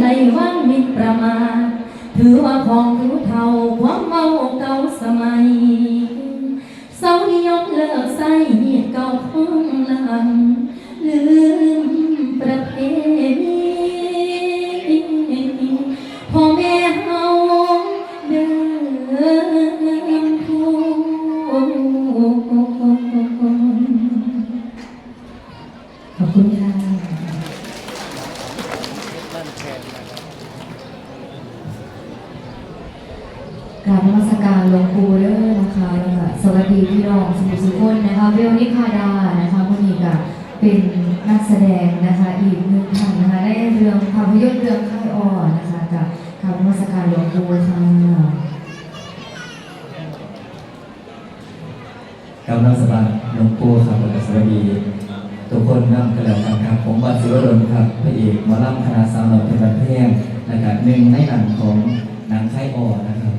ในว่างมิประมาทถือว่าของผู้เท่าความเมาเก่าสมัยเสานิยมเลิกใส่เก่าของหลังลืม วัสองสุสุคนนะคะเบลนิพาดานะคะวันนี้ก็เป็นนักแสดงนะคะอีกหนึ่งท่านนะคะได้เรื่องภาพยนตร์เรื่องค่ายอ่อนนะคะกับกราบนมัสการหลวงปู่ค่ะกำลังสบัดหลวงปู่ครับสวัสดีทุกคนนั่งกันแล้วกันครับ ผมบัตรศิวดลครับพระเอกมอลำคณะสาวหล่อเพชรบันเทียงนะครับหนึ่งในหนังของหนังค่ายอ่อนนะครับ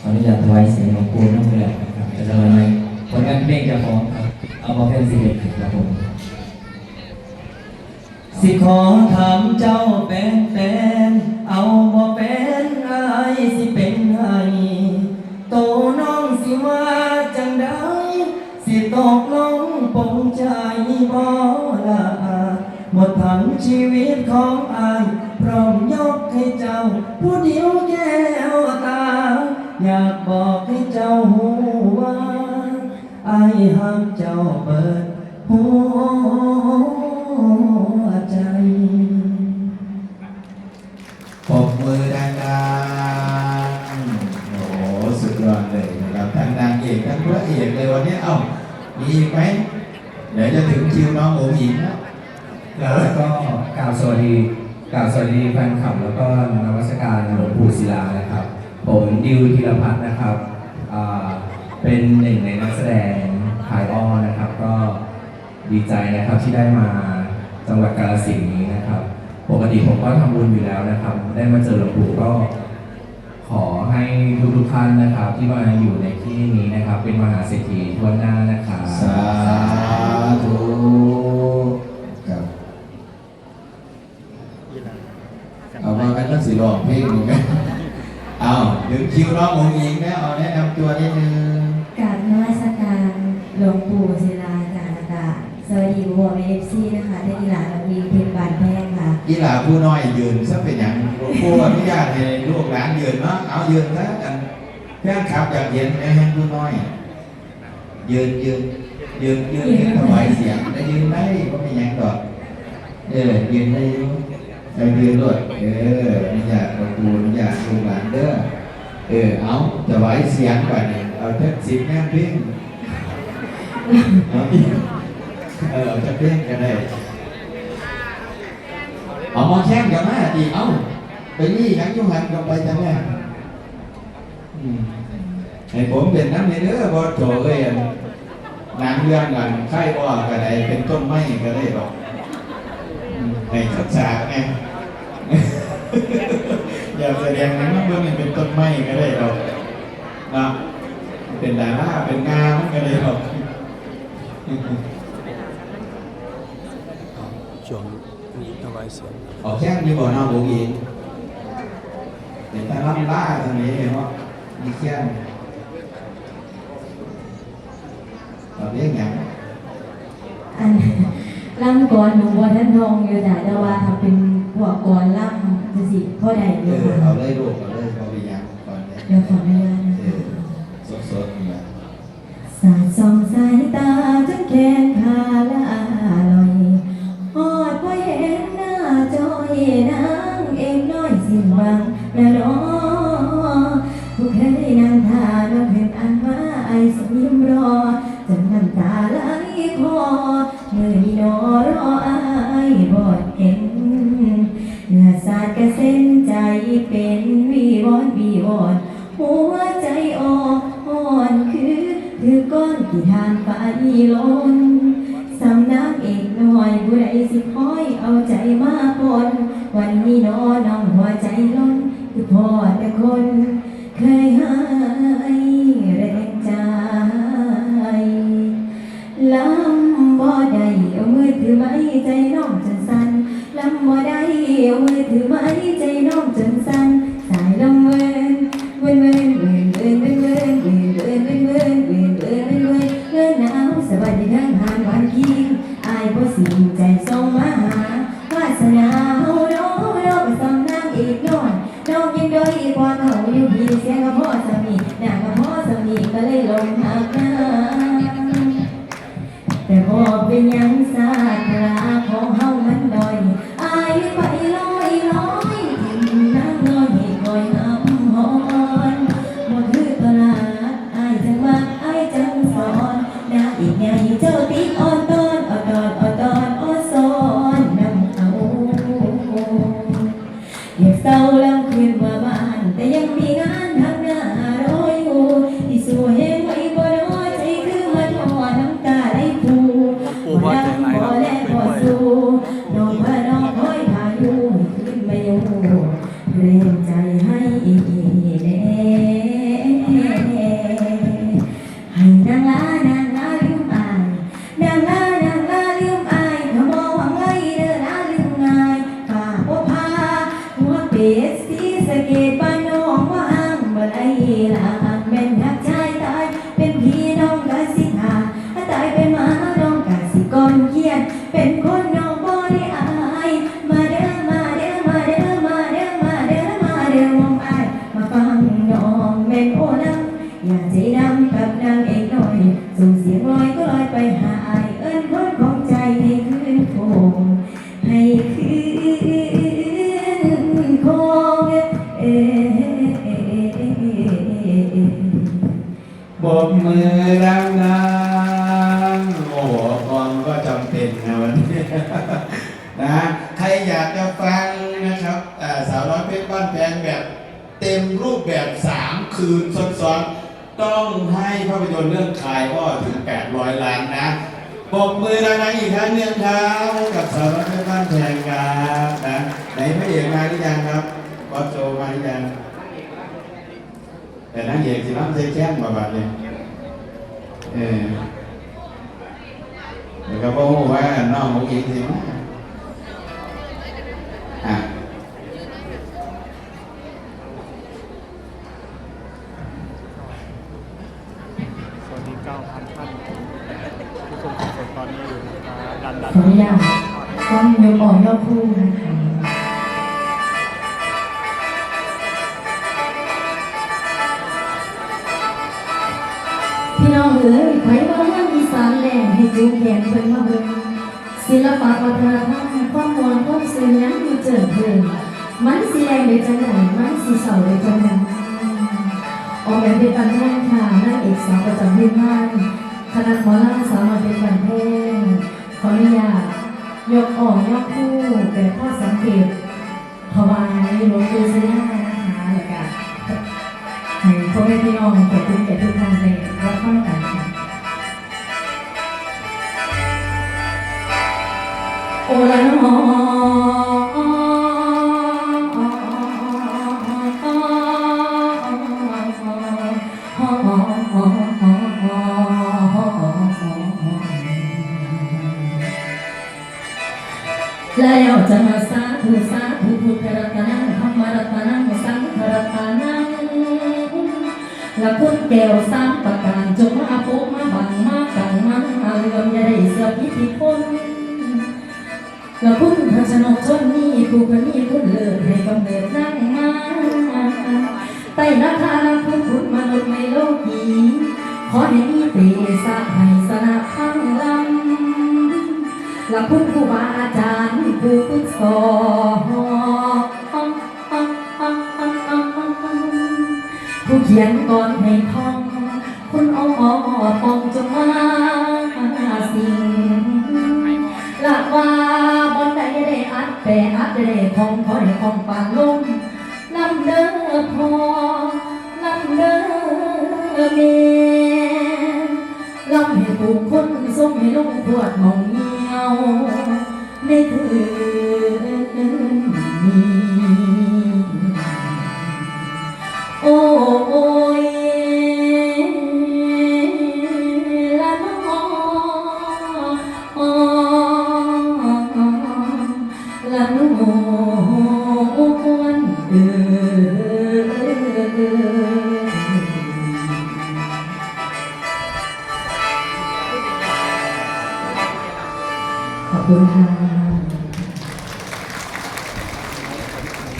ขออนุญาตถวายเสียงหลวงปู่นั่งกันแล้วกันครับจะจะอะไร ผลงานเพลงจะฟ้องครับเอามาเป็นสิริครับผมสิขอถามเจ้าเป็นแฟนเอาบ่เป็น อายหักเจ้าเบิดหัวใจปรบมือดังๆโอ้โหสุดยอดเลยนะครับทั้งนางเอกทั้งพระเอกเลยวันนี้เอ้ามีอีกไหมเดี๋ยวจะถึงคิวน้องโอ๋หญิงแล้วแล้วก็กล่าวสวัสดีกล่าวสวัสดีแฟนคลับแล้วก็นวัสการหลวงปู่ศิลานะครับ ผมดิวธีรพัฒน์นะครับอ่า เป็นหนึ่งในนักแสดงขายอ้อนะครับ ก็ดีใจนะครับที่ได้มาจังหวัดกาฬสินธุ์นี้นะครับ ปกติผมก็ทำบุญอยู่แล้วนะครับ ได้มาเจอหลวงปู่ก็ ขอให้ทุกๆท่านนะครับ ที่มาอยู่ในที่นี้นะครับ เป็นมหาเศรษฐีทั่วหน้านะครับสาธุครับเอามากันตั้งสี่รอบเพลงหนึ่งไหมเอาถึงคิวน้องโอ๋หญิงแล้วเอาแนะนำตัวนิดนึง กราบนมัสการหลวงปู่ศิลาจารย์กาส วัสดีบัวเอฟซีนะคะได้กีฬาลำดีเพชรบานแพงค่ะกีฬาผู้น้อยยืนซะเป็นอย่างหลวงปู่อนุญาตให้ลูกหลานยืนเนาะเอายืนแล้วกันแฟนคลับอยากเห็นไอ้แห่งผู้น้อย ยืนยืนยืนยืนยืนถวายเสียงได้ยืนได้ก็ไม่ยังดอกเออยืนได้อยู่ไปยืนด้วยเอออนุญาตหลวงปู่อนุญาตลูกหลานเด้อเออเอาถวายเสียงก่อนนี่เอาแค่สิบแม่เพลงเอาอีก เออเอาแค่เพลงก็ได้เอามองแข้งกับแม่ตีเอ้าไปนี่ยังยุ่งหันกับไปจังแม่อืมให้ผมเป็นน้ำในเด้อบอโจเอ้ยนางเรื่องกันไข่ว่าก็ได้เป็นต้นไม้ก็ได้หรอกอืมให้ศึกษาไงอย่าแสดงนังว่เบื้องนี้เป็นต้นไม้ก็ได้หรอกนะเป็นดาราเป็นงามก็ได้หรอก ช่วงนี้ถวายเสียงออกแข้งอยู่บ่อนอกบุกีเห็นแต่ล่ำล่าทางนี้เห็นว่ามีแข้งตอนนี้ยังอันล่ำก่อนหนูว่าท่านทองอยู่แต่แต่ว่าทำเป็นพวกก่อนล่ำจะสิข้อใดเออยู่อเอาเลยลูกเอาเลยเอาไปยังก่อนเนี่ยเดี๋ยวขออนุญาตนะเอคะอสดๆนี่แหละ สาดส่องสายตาจนแขนขาละ ดกระเส้นใจเป็นวีวอนวีวอนหัวใจอ่อนอ่อนคือ คือก้อนที่ทานไปล้น บกมือดังๆโอ้โหกองก็จำเป็นนะวันนี้นะใครอยากจะฟังนะครับสาวน้อยเพชรบ้านแพงแบบเต็มรูปแบบสามคืนซ้อนๆต้องให้ภาพยนตร์เรื่องคายก็ถึง 800 ล้านนะปรบมือดังๆอีกครั้งหนึงครับกับสาวน้อยเพชรบ้านแพงครับนะไหนพระเอกมาหรือยังครับ อสโจมาหรือยังแต่นางเอกสิรับใจแค้นมาบัดเนี่ยเออเดี๋ยวก็บอกว่าน้องของอีกสิมาอะสวัสดี9,000ท่านที่ชมสดๆตอนนี้อยู่นะครับดันดันขออนุญาตต้องยกออกนอกคู่นะคะ แหล่ให้จูแขนเพิ่นมาเบิ่งศิลปะวัฒนธรรมความมวลความซื่อยังอยู่เจิดเพิ่นมันสิแรงได้จังไดมันสิเศร้าได้จังไดออกแบบเป็นการแท่งค่ะนางเอกสาวประจำเพลงบ้านคณะหมอลำสาวมาเป็นการแท่งขออนุญาตยกออกยกคู่แต่ข้อสังเกตถวายหลวงปู่ศรีนะคะแล้วก็ให้พ่อแม่พี่น้องเกิดขึ้นแก่ แล้วจะมาสาธุสาธุพุทธรัตนังธรรมรัตนังสังฆรัตนังละคุณแก้วสามประการจงมาพบมาบังมากังมาหาเรื่องอย่าได้เสือกอิทธิพล ละคุณพระชนกชนนี้ผู้คนนี้คุณเลิศให้กำเนิดนั่งมาใต้ราคาลังคุณคุณมนุษย์ในโลกนี้ขอให้มีเตสะให้สนะข้างลำและคุณครูบาอาจารย์ผู้ฝึกสอนผู้เขียนก่อนให้ท่องคุณอ้อปองจงมาสิ่งหลักว่า ได้อัดแต่อัดได้ของคอยของปานลมลำเด้อพอลำเด้อเมลำให้ผู้คนส่งให้ลงปวดหมองเงียวในคืน